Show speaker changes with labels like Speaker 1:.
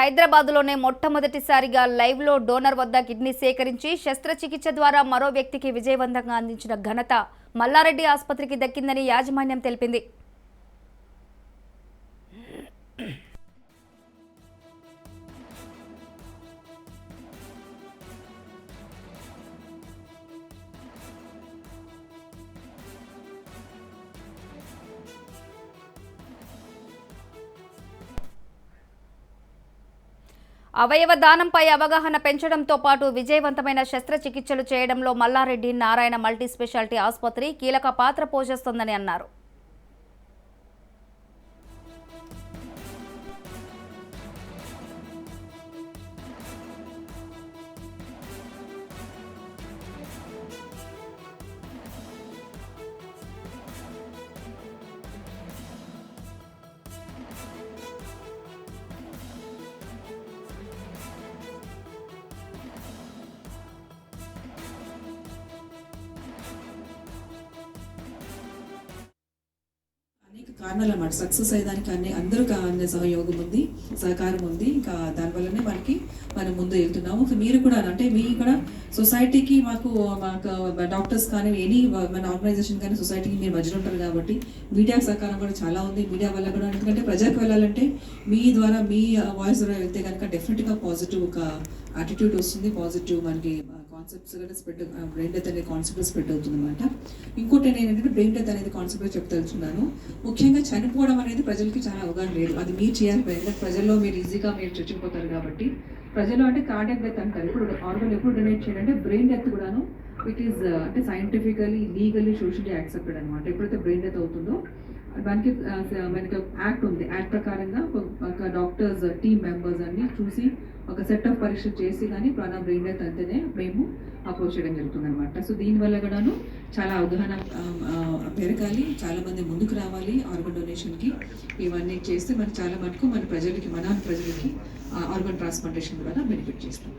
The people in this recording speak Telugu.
Speaker 1: హైదరాబాద్లోనే మొట్టమొదటిసారిగా లైవ్లో డోనర్ వద్ద కిడ్నీ సేకరించి శస్త్రచికిత్స ద్వారా మరో వ్యక్తికి విజయవంతంగా అందించిన ఘనత మల్లారెడ్డి ఆసుపత్రికి దక్కిందని యాజమాన్యం తెలిపింది. అవయవ దానంపై అవగాహన పెంచడంతో పాటు విజయవంతమైన శస్త్రచికిత్సలు చేయడంలో మల్లారెడ్డి నారాయణ మల్టీ స్పెషాలిటీ ఆసుపత్రి కీలక పాత్ర పోషిస్తోందని అన్నారు.
Speaker 2: కారణాలు అన్నమాట సక్సెస్ అయ్యేదానికి అన్ని అందరూ కా- సహయోగం ఉంది సహకారం ఉంది. ఇంకా దానివల్లనే మనకి మనం ముందు వెళ్తున్నాము. మీరు కూడా అంటే మీ కూడా సొసైటీకి మాకు మాకు డాక్టర్స్ కానీ ఎనీ మన ఆర్గనైజేషన్ కానీ సొసైటీకి మీరు మధ్యలో ఉంటారు కాబట్టి మీడియా సహకారం కూడా చాలా ఉంది. మీడియా వల్ల కూడా ఎందుకంటే ప్రజలకు వెళ్ళాలంటే మీ ద్వారా మీ వాయిస్ ద్వారా వెళ్తే కనుక డెఫినెట్గా పాజిటివ్ ఒక యాటిట్యూడ్ వస్తుంది. పాజిటివ్ మనకి కాన్సెప్ట్స్ కూడా స్ప్రెడ్ బ్రెయిన్ డెత్ అనే కాన్సెప్ట్ స్ప్రెడ్ అవుతుంది అనమాట ఇంకోటి నేను ఏంటంటే బ్రెయిన్ డెత్ అనేది కాన్సెప్ట్ చెప్తలుచున్నాను ముఖ్యంగా చనిపోవడం అనేది ప్రజలకి చాలా అవగాహన లేదు. అది మీరు చేయాలి ఎందుకంటే ప్రజల్లో మీరు ఈజీగా మీరు చచ్చిపోతారు కాబట్టి. ప్రజలు అంటే కార్డియక్ డెత్ అంటారు. ఇప్పుడు ఆర్గన్ ఎప్పుడు డొనేట్ చేయాలంటే బ్రెయిన్ డెత్ కూడాను ఇట్ ఈస్ uh, అంటే సైంటిఫికలీ లీగలీ సోషల్లీ యాక్సెప్టెడ్ అనమాట ఎప్పుడైతే బ్రెయిన్ డెత్ అవుతుందో దానికి uh, మనకి యాక్ట్ ఉంది. యాక్ట్ ప్రకారంగా ఒక- ఒక డాక్టర్స్ టీమ్ మెంబర్స్ అన్ని చూసి ఒక సెట్ ఆఫ్ పరీక్షలు చేసి కానీ ప్రాణ బ్రెయిన్ డెత్ అంటేనే మేము అప్రోచ్ చేయడం జరుగుతుంది అనమాట సో దీనివల్ల కూడాను చాలా అవగాహన పెరగాలి చాలా మంది ముందుకు రావాలి ఆర్గన్ డొనేషన్కి ఇవన్నీ చేస్తే మనకి చాలా మటుకు మన ప్రజలకి మన ప్రజలకి ఆర్గన్ ట్రాన్స్ప్లాంటేషన్ ద్వారా బెనిఫిట్ చేస్తాం.